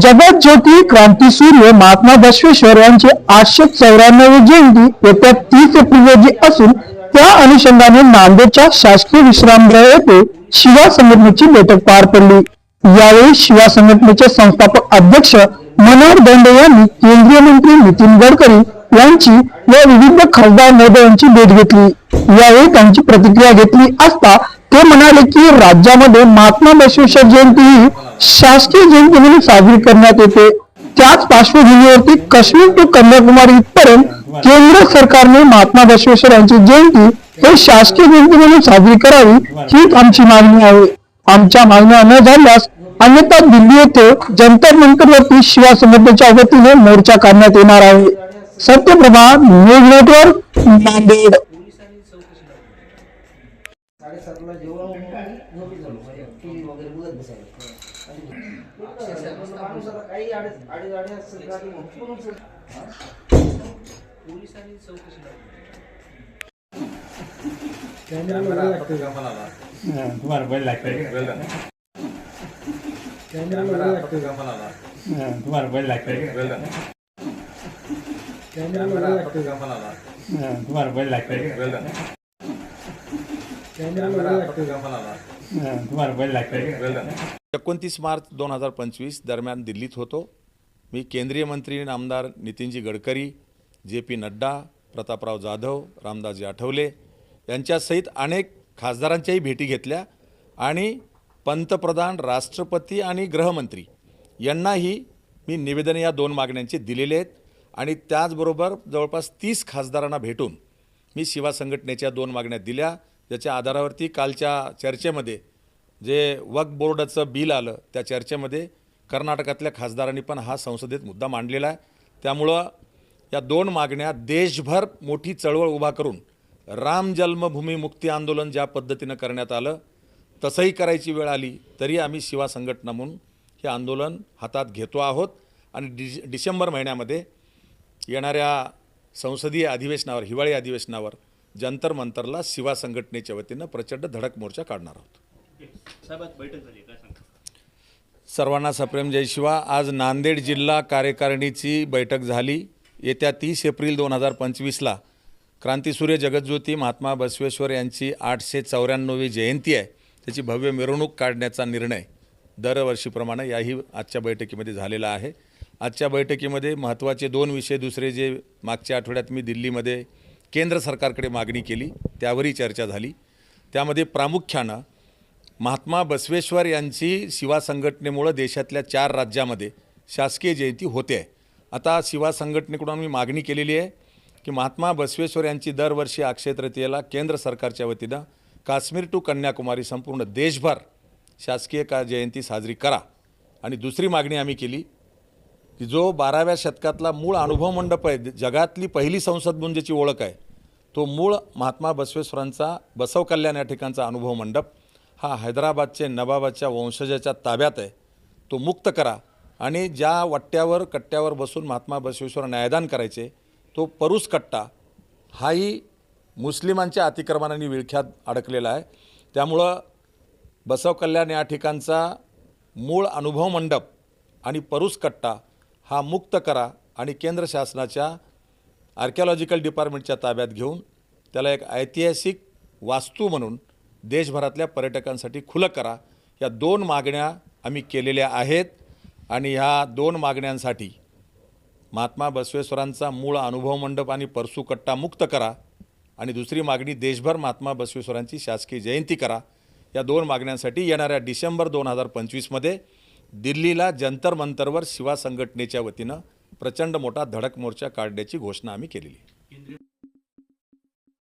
जगत ज्योती क्रांतीसूर्य महात्मा बसवेश्वर यांची आठशे चौऱ्याण्णवी जयंती येत्या तीस एप्रिल रोजी असून त्या अनुषंगाने नांदेडच्या शासकीय विश्रामगृह येथे शिवा संघटनेची बैठक पार पडली. यावेळी शिवा संघटनेचे संस्थापक अध्यक्ष मनोहर दंडे यांनी केंद्रीय मंत्री नितीन गडकरी यांची व विविध खासदार महोदयांची भेट घेतली. यावेळी त्यांची प्रतिक्रिया घेतली असता ते म्हणाले की राज्यामध्ये महात्मा बसवेश्वर जयंती ही शासकीय जयंती म्हणून साजरी करण्यात येते. त्याच पार्श्वभूमीवरती काश्मीर टू कन्याकुमारी इथपर्यंत केंद्र सरकारने महात्मा बसवेश्वर यांची जयंती हे शासकीय जयंती म्हणून साजरी करावी हीच आमची मागणी आहे. आमच्या मागण्या न झाल्यास अन्यथा दिल्ली येथे जंतर वरती शिवा संघटनेच्या वतीने मोर्चा काढण्यात येणार आहे. Satyaprabha news network Nanded. साडेसातला जेवण आणि झोपी झालो म्हणजे टी व्ही वगैरे बघत बसायला आणि माणूस आता काही अडीच अडीच अडीच असेल गाडी म्हणून पण उचल. तुम्हाला बैल लागतंय तुम्हाला बैल लागतंय तुम्हाला बैल लागतंय तुम्हाला बैल लागतंय एकोणतीस मार्च दोन हजार पंचवीस दरम्यान दिल्लीत होतो. मी केंद्रीय मंत्री आणि आमदार नितीनजी गडकरी जे पी नड्डा प्रतापराव जाधव रामदासजी आठवले यांच्यासहित अनेक खासदारांच्याही भेटी घेतल्या आणि पंतप्रधान राष्ट्रपती आणि गृहमंत्री यांनाही मी निवेदन या दोन मागण्यांचे दिलेले आहेत आणि त्याचबरोबर जवळपास तीस खासदारांना भेटून मी शिवा संघटनेच्या दोन मागण्या दिल्या. ज्याच्या आधारावरती कालच्या चर्चेमध्ये जे वक्फ बोर्डाचं बिल आलं त्या चर्चेमध्ये कर्नाटकातल्या खासदारांनी पण हा संसदेत मुद्दा मांडलेला आहे. त्यामुळं या दोन मागण्या देशभर मोठी चळवळ उभा करून राम जन्मभूमी मुक्ती आंदोलन ज्या पद्धतीनं करण्यात आलं तसंही करायची वेळ आली तरी आम्ही शिवा संघटना म्हणून हे आंदोलन हातात घेतो आहोत. आणि डिश डिसेंबर महिन्यामध्ये येणाऱ्या संसदीय अधिवेशनावर हिवाळी अधिवेशनावर जंतर मंतरला शिवा संघटनेच्या वतीनं प्रचंड धडक मोर्चा काढणार आहोत. सर्वांना सप्रेम जय शिवा. आज नांदेड जिल्हा कार्यकारिणीची बैठक झाली. येत्या तीस एप्रिल दोन हजार पंचवीसला क्रांतीसूर्य जगज्योती महात्मा बसवेश्वर यांची आठशे चौऱ्याण्णवी जयंती आहे. त्याची भव्य मिरवणूक काढण्याचा निर्णय दरवर्षीप्रमाणे याही आजच्या बैठकीमध्ये झालेला आहे. आजच्या बैठकीमध्ये महत्त्वाचे दोन विषय दुसरे जे मागच्या आठवड्यात मी दिल्लीमध्ये केंद्र सरकारकडे मागणी केली त्यावरही चर्चा झाली. त्यामध्ये प्रामुख्यानं महात्मा बसवेश्वर यांची शिवा संघटनेमुळं देशातल्या चार राज्यामध्ये शासकीय जयंती होते. आहे आता शिवा संघटनेकडून आम्ही मागणी केलेली आहे की महात्मा बसवेश्वर यांची दरवर्षी अक्षय तृतीयेला केंद्र सरकारच्या वतीनं काश्मीर टू कन्याकुमारी संपूर्ण देशभर शासकीय का जयंती साजरी करा. आणि दुसरी मागणी आम्ही केली की जो बाराव्या शतकातला मूळ अनुभव मंडप आहे जगातली पहिली संसद म्हणून ओळख आहे तो मूळ महात्मा बसवेश्वरांचा बसव कल्याण या ठिकाणचा अनुभव मंडप हा हैदराबादचे नवाबाच्या वंशजाच्या ताब्यात आहे. तो मुक्त करा आणि ज्या वट्ट्यावर कट्ट्यावर बसून महात्मा बसवेश्वर न्यायदान करायचे तो परुस कट्टा हाही मुस्लिमांच्या अतिक्रमणाने विळख्यात अडकलेला आहे. त्यामुळं बसव कल्याण या ठिकाणचा मूळ अनुभव मंडप आणि परुस कट्टा हा मुक्त करा आणि केंद्र शासनाच्या आर्किओलॉजिकल डिपार्टमेंटच्या ताब्यात घेऊन त्याला एक ऐतिहासिक वास्तू म्हणून देशभरातल्या पर्यटकांसाठी खुलं करा. या दोन मागण्या आम्ही केलेल्या आहेत आणि ह्या दोन मागण्यांसाठी महात्मा बसवेश्वरांचा मूळ अनुभव मंडप आणि परसू कट्टा मुक्त करा आणि दुसरी मागणी देशभर महात्मा बसवेश्वरांची शासकीय जयंती करा. या दोन मागण्यांसाठी येणाऱ्या डिसेंबर दोन हजार पंचवीसमध्ये दिल्लीला जंतर मंतरवर शिवा संघटनेच्या वतीनं प्रचंड मोठा धडक मोर्चा काढण्याची घोषणा आम्ही केलेली.